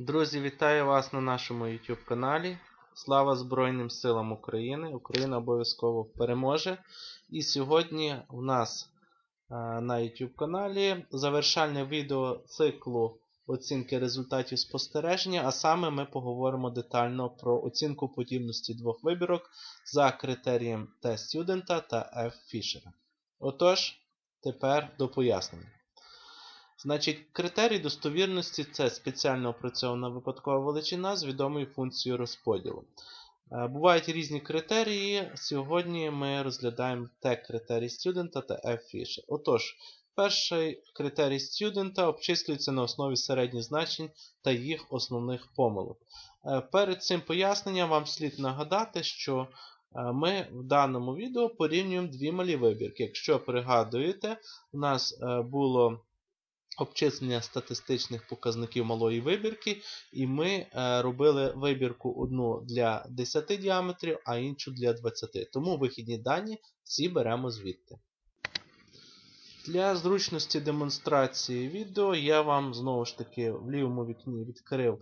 Друзі, вітаю вас на нашому YouTube каналі. Слава Збройним силам України! Україна обов'язково переможе. І сьогодні у нас е, на YouTube каналі завершальне відео циклу оцінки результатів спостереження, а саме ми поговоримо детально про оцінку подібності двох вибірок за критерієм T-Student та F-Fisher. Отож, тепер до пояснення. Значить, критерій достовірності це спеціально опрацьована випадкова величина з відомою функцією розподілу. Е, Бувають різні критерії. Сьогодні ми розглядаємо T-критерій студента та F-Fisher. Отож, перший критерій студента обчислюється на основі середніх значень та їх основних помилок. Е, Перед цим поясненням вам слід нагадати, що е, ми в даному відео порівнюємо дві малі вибірки. Якщо пригадуєте, у нас було обчислення статистичних показників малої вибірки, і ми е, робили вибірку одну для 10 діаметрів, а іншу для 20. Тому вихідні дані всі беремо звідти. Для зручності демонстрації відео я вам знову ж таки в лівому вікні відкрив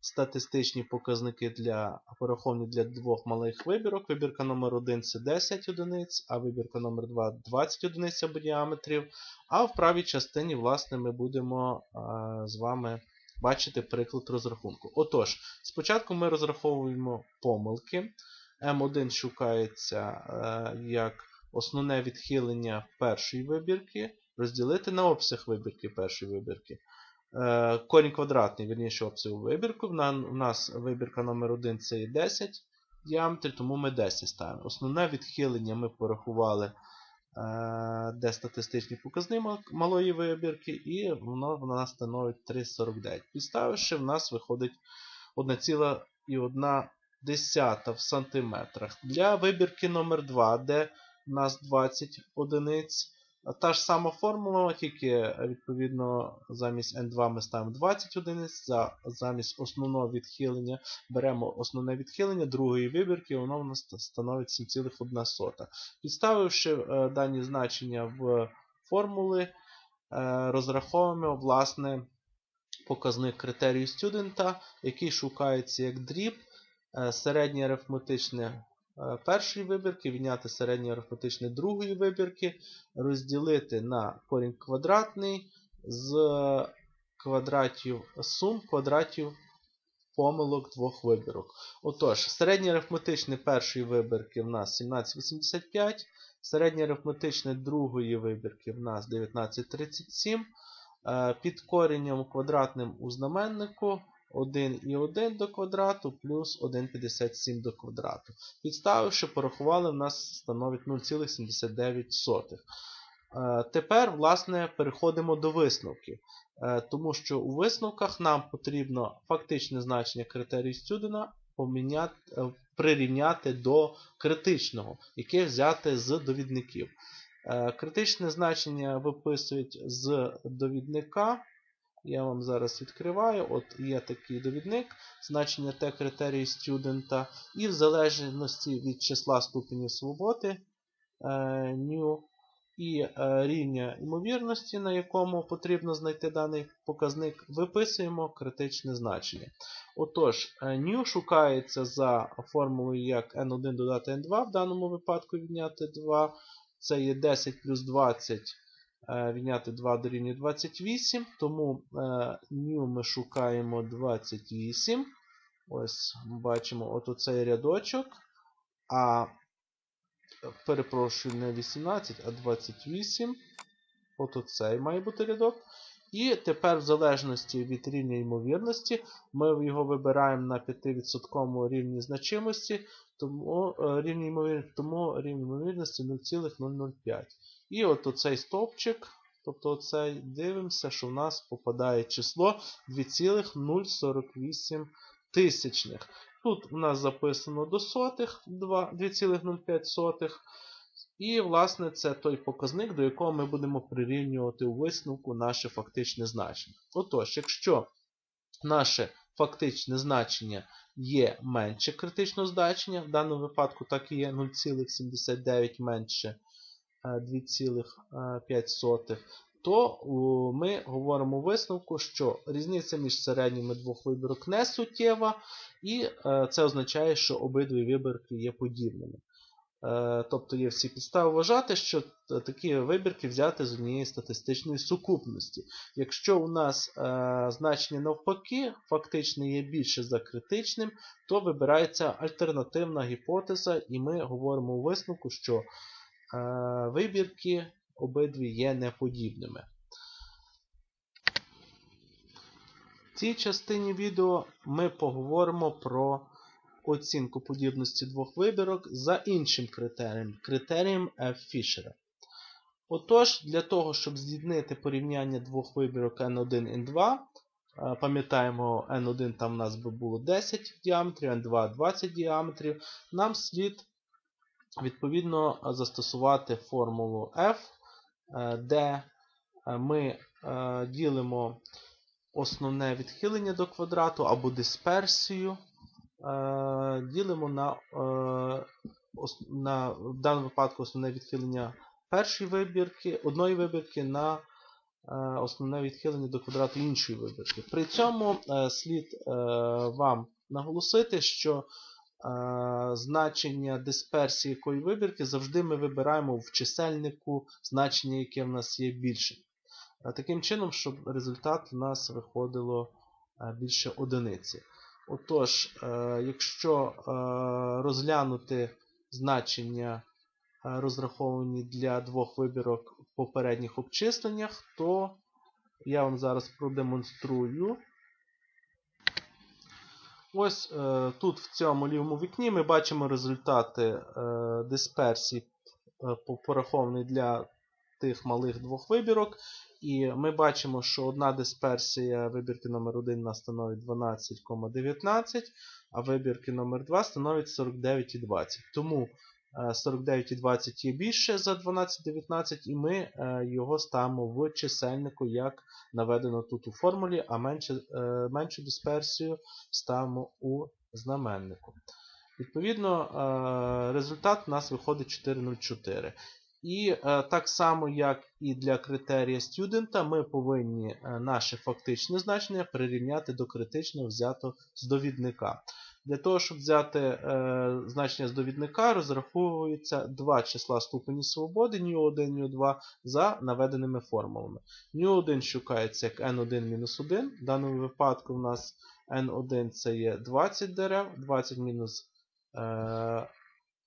статистичні показники для пораховані для двох малих вибірок. Вибірка номер 1 це 10 одиниць, а вибірка номер 2 20 одиниць або діаметрів. А в правій частині, власне, ми будемо а, з вами бачити приклад розрахунку. Отож, спочатку ми розраховуємо помилки. М1 шукається а, як основне відхилення першої вибірки, розділити на обсяг вибірки першої вибірки. Е, корінь квадратний, верніше обсягу вибірку. У нас вибірка номер 1 це є 10 діаметр, тому ми 10 ставимо. Основне відхилення ми порахували, е, де статистичні показники малої вибірки, і воно в нас становить 3,49. Підставивши, в нас виходить 1,1 в сантиметрах. Для вибірки номер 2 де у нас 20 одиниць. Та ж сама формула, тільки відповідно замість N2 ми ставимо 20 одиниць, за, замість основного відхилення беремо основне відхилення другої вибірки, воно в нас становить 7,1. Підставивши е, дані значення в формули, е, розраховуємо власне показник критерію студента, який шукається як дріб, е, середнє арифметичне першої вибірки, відняти середнє арифметичне другої вибірки, розділити на корінь квадратний з квадратів сум квадратів помилок двох вибірок. Отож, середнє арифметичне першої вибірки в нас 17,85, середнє арифметичне другої вибірки в нас 19,37. Е, під коренням квадратним у знаменнику 1 і 1 до квадрату плюс 1,57 до квадрату. Підставивши, порахували, в нас становить 0,79. Е, тепер, власне, переходимо до висновків. Е, тому що у висновках нам потрібно фактичне значення критерію Стюдена поміняти, е, прирівняти до критичного, яке взяти з довідників. Критичне значення виписують з довідника. Я вам зараз відкриваю. От є такий довідник, значення Т критерії студента, і в залежності від числа ступенів свободи е, new, і е, рівня ймовірності, на якому потрібно знайти даний показник, виписуємо критичне значення. Отож, е, new шукається за формулою як n1 додати n2, в даному випадку відняти 2. Це є 10 плюс 20. Е, відняти 2 дорівнює 28, тому new е, ми шукаємо 28. Ось бачимо от оцей рядочок. А перепрошую, не 18, а 28. От оцей має бути рядок. І тепер, в залежності від рівня ймовірності, ми його вибираємо на 5% рівні значимості, тому е, рівні ймовірності, тому рівень ймовірності 0,005. І от оцей стовпчик, тобто оцей, дивимося, що в нас попадає число 2,048 тисячних. Тут у нас записано до сотих 2,05. І, власне, це той показник, до якого ми будемо прирівнювати у висновку наше фактичне значення. Отож, якщо наше фактичне значення є менше критичного значення, в даному випадку так і є 0,79 менше 2,5, то ми говоримо у висновку, що різниця між середніми двох вибірок не суттєва, і е, це означає, що обидві вибірки є подібними. Е, тобто є всі підстави вважати, що такі вибірки взяти з однієї статистичної сукупності. Якщо у нас е, значення навпаки, фактично є більше за критичним, то вибирається альтернативна гіпотеза, і ми говоримо у висновку, що е, вибірки обидві є неподібними. В цій частині відео ми поговоримо про оцінку подібності двох вибірок за іншим критерієм критерієм F. Фішера. Отож, для того, щоб здійснити порівняння двох вибірок N1 і N2, пам'ятаємо, N1 там у нас би було 10 діаметрів, N2 20 діаметрів, нам слід відповідно застосувати формулу F, де ми ділимо основне відхилення до квадрату або дисперсію Е, ділимо на, е, на в даному випадку основне відхилення першої вибірки, одної вибірки на е, основне відхилення до квадрату іншої вибірки. При цьому слід вам наголосити, що значення дисперсії якої вибірки завжди ми вибираємо в чисельнику значення, яке в нас є більше. Таким чином, щоб результат у нас виходило більше одиниці. Отож, е, якщо е, розглянути значення е, розраховані для двох вибірок в попередніх обчисленнях, то я вам зараз продемонструю. Ось тут в цьому лівому вікні ми бачимо результати дисперсії пораховані для тих малих двох вибірок. І ми бачимо, що одна дисперсія вибірки номер 1 нас становить 12,19, а вибірки номер 2 становить 49,20. Тому 49,20 е, є більше за 12,19, і ми е, його ставимо в чисельнику, як наведено тут у формулі, а менше, е, меншу дисперсію ставимо у знаменнику. Відповідно, результат у нас виходить 4,04. І е, так само, як і для критерія студента, ми повинні е, наше фактичне значення прирівняти до критичного взято з довідника. Для того, щоб взяти е, значення з довідника, розраховуються два числа ступені свободи Ні 1, ν2 за наведеними формулами. Ню1 шукається як n1-1. В даному випадку в нас n1 це є 20 дерев, 20 мінус. Е,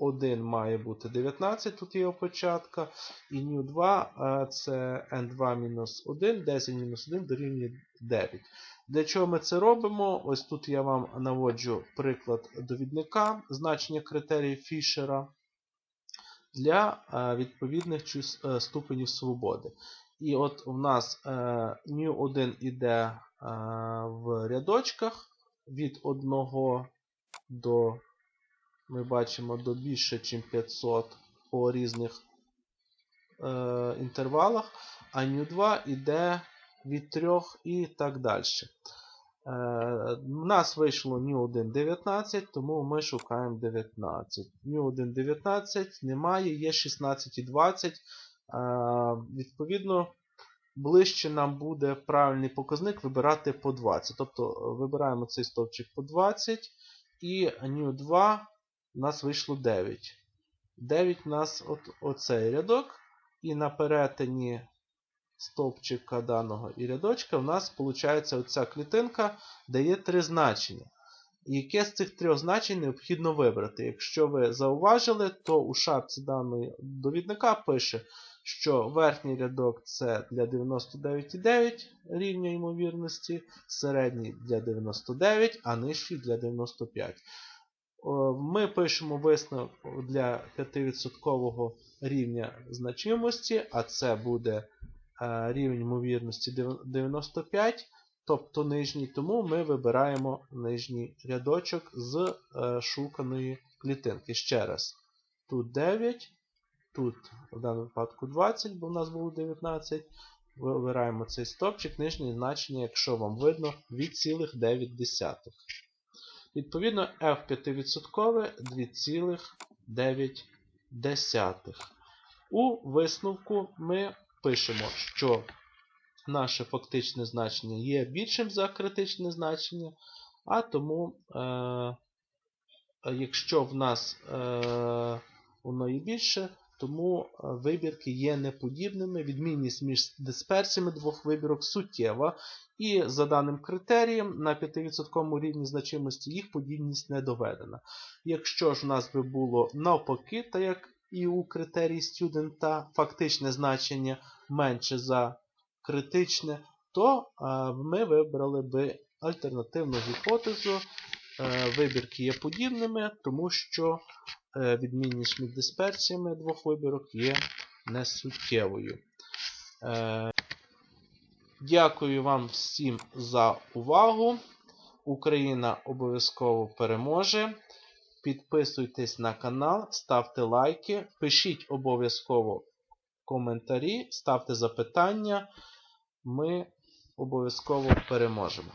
1 має бути 19, тут є опечатка. І new 2 це n2-1, 10-1 дорівнює 9. Для чого ми це робимо? Ось тут я вам наводжу приклад довідника, значення критерії Фішера для відповідних е, ступенів свободи. І от у нас new 1 іде в рядочках від 1 до ми бачимо до більше, ніж 500 по різних е, інтервалах, а ню 2 йде від 3 і так далі. Е, У нас вийшло ню 1 19, тому ми шукаємо 19. Ню 1 19 немає, є 16 і 20. Е, відповідно, ближче нам буде правильний показник вибирати по 20. Тобто вибираємо цей стовпчик по 20 і ню 2 у нас вийшло 9. 9 у нас от, оцей рядок. І на перетині стовпчика даного і рядочка у нас виходить оця клітинка, де є три значення. І яке з цих трьох значень необхідно вибрати. Якщо ви зауважили, то у шапці даного довідника пише, що верхній рядок це для 99,9 рівня ймовірності, середній для 99, а нижчий для 95. Ми пишемо висновок для 5% рівня значимості, а це буде е, рівень ймовірності 95, тобто нижній, тому ми вибираємо нижній рядочок з е, шуканої клітинки. Ще раз, тут 9, тут в даному випадку 20, бо в нас було 19. Вибираємо цей стопчик, нижнє значення, якщо вам видно, від цілих 9. Відповідно, F 5% 2,9. У висновку ми пишемо, що наше фактичне значення є більшим за критичне значення, а тому, е, якщо в нас е, воно є більше, тому е, вибірки є неподібними. Відмінність між дисперсіями двох вибірок суттєва. І за даним критерієм на 5% рівні значимості їх подібність не доведена. Якщо ж у нас би було навпаки, так як і у критерії студента фактичне значення менше за критичне, то е, ми вибрали би альтернативну гіпотезу. Е, Вибірки є подібними, тому що відмінність між дисперсіями двох вибірок є несуттєвою. Е, Дякую вам всім за увагу. Україна обов'язково переможе. Підписуйтесь на канал, ставте лайки, пишіть обов'язково коментарі, ставте запитання. Ми обов'язково переможемо.